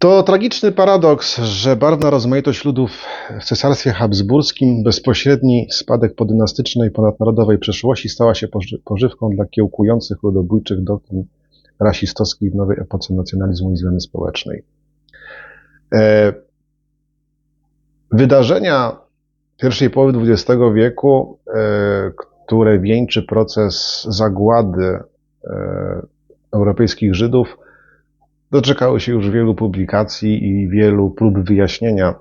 To tragiczny paradoks, że barwna rozmaitość ludów w Cesarstwie Habsburskim, bezpośredni spadek po dynastycznej i ponadnarodowej przeszłości stała się poży- pożywką dla kiełkujących ludobójczych doktrin rasistowskich w nowej epoce nacjonalizmu i zmiany społecznej. E, Wydarzenia pierwszej połowy XX wieku, e, które wieńczy proces zagłady e, europejskich Żydów, doczekały się już wielu publikacji i wielu prób wyjaśnienia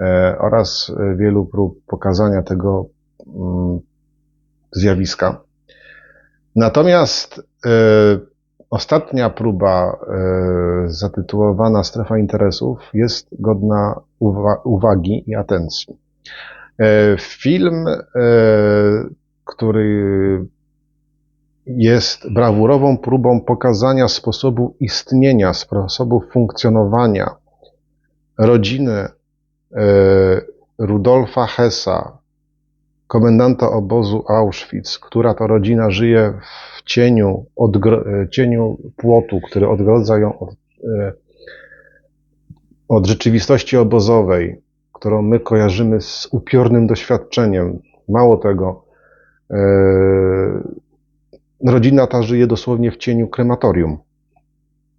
e, oraz e, wielu prób pokazania tego mm, zjawiska. Natomiast e, ostatnia próba zatytułowana Strefa Interesów jest godna uwa- uwagi i atencji. Film, który jest brawurową próbą pokazania sposobu istnienia, sposobu funkcjonowania rodziny e, Rudolfa Hessa, komendanta obozu Auschwitz, która to rodzina żyje w cieniu, odgro- e, cieniu płotu, który odgrodza ją od, e, od rzeczywistości obozowej, którą my kojarzymy z upiornym doświadczeniem. Mało tego, rodzina ta żyje dosłownie w cieniu krematorium.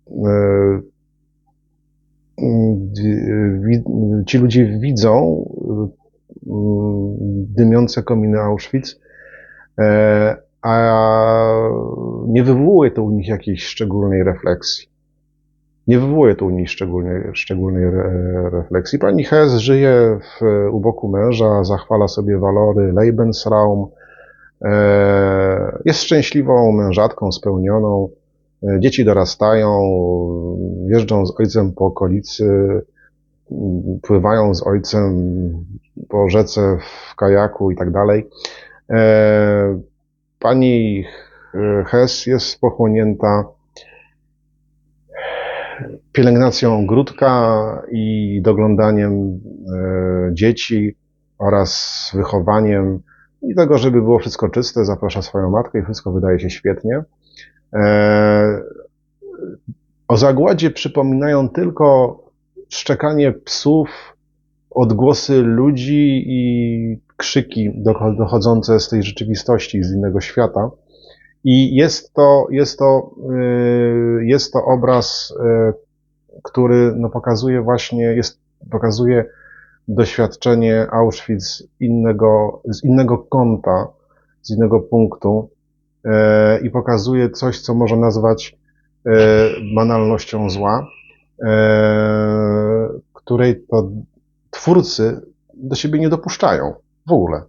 E, Ci ludzie widzą mm, dymiące kominy Auschwitz, e, a nie wywołuje to u nich jakiejś szczególnej refleksji. Nie wywołuje to u nich szczególnej, szczególnej re, refleksji. Pani Hess żyje w, u boku męża, zachwala sobie walory Lebensraum, e, jest szczęśliwą mężatką, spełnioną. E, Dzieci dorastają, jeżdżą z ojcem po okolicy, pływają z ojcem po rzece w kajaku i tak dalej. E, Pani Hess jest pochłonięta pielęgnacją ogródka i doglądaniem e, dzieci oraz wychowaniem i tego, żeby było wszystko czyste, zaprasza swoją matkę i wszystko wydaje się świetnie. E, O zagładzie przypominają tylko szczekanie psów, odgłosy ludzi i krzyki docho- dochodzące z tej rzeczywistości, z innego świata. I jest to, jest to, y, jest to obraz, y, który no, pokazuje właśnie, jest, pokazuje doświadczenie Auschwitz innego, z innego kąta, z innego punktu e, i pokazuje coś, co można nazwać e, banalnością zła, e, której to twórcy do siebie nie dopuszczają w ogóle.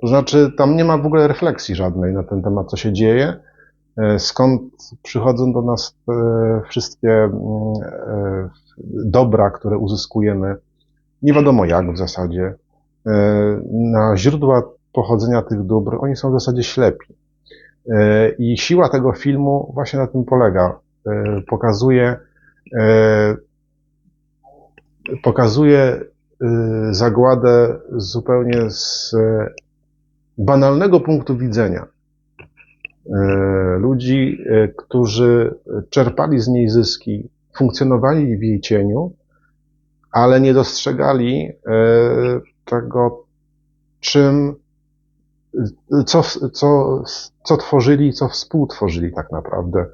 To znaczy, tam nie ma w ogóle refleksji żadnej na ten temat, co się dzieje, e, skąd przychodzą do nas e, wszystkie mm, e, dobra, które uzyskujemy, nie wiadomo jak w zasadzie. E, Na źródła pochodzenia tych dóbr oni są w zasadzie ślepi. E, I siła tego filmu właśnie na tym polega. E, Pokazuje, pokazuje zagładę zupełnie z banalnego punktu widzenia. Ludzi, którzy czerpali z niej zyski, funkcjonowali w jej cieniu, ale nie dostrzegali e, tego, czym, co, co, co tworzyli, co współtworzyli tak naprawdę,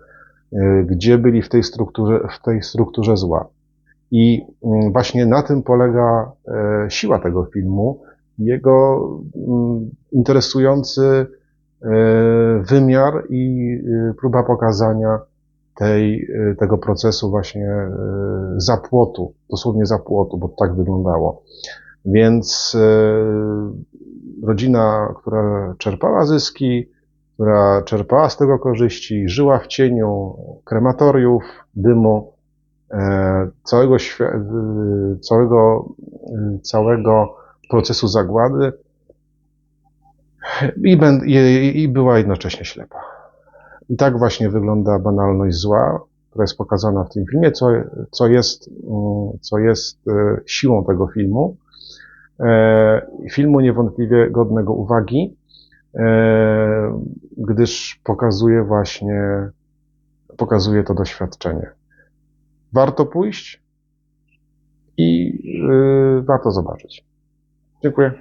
e, gdzie byli w tej strukturze, w tej strukturze zła. I mm, właśnie na tym polega e, siła tego filmu, jego mm, interesujący wymiar i próba pokazania tej, e, tego procesu właśnie e, zapłotu, dosłownie zapłotu, bo tak wyglądało. Więc e, rodzina, która czerpała zyski, która czerpała z tego korzyści, żyła w cieniu krematoriów, dymu, e, całego, całego, całego procesu zagłady i, i była jednocześnie ślepa. I tak właśnie wygląda banalność zła, która jest pokazana w tym filmie, co, co, jest, mm, co jest e, siłą tego filmu. E, Filmu niewątpliwie godnego uwagi, e, gdyż pokazuje właśnie, pokazuje to doświadczenie. Warto pójść, i warto zobaczyć. Dziękuję.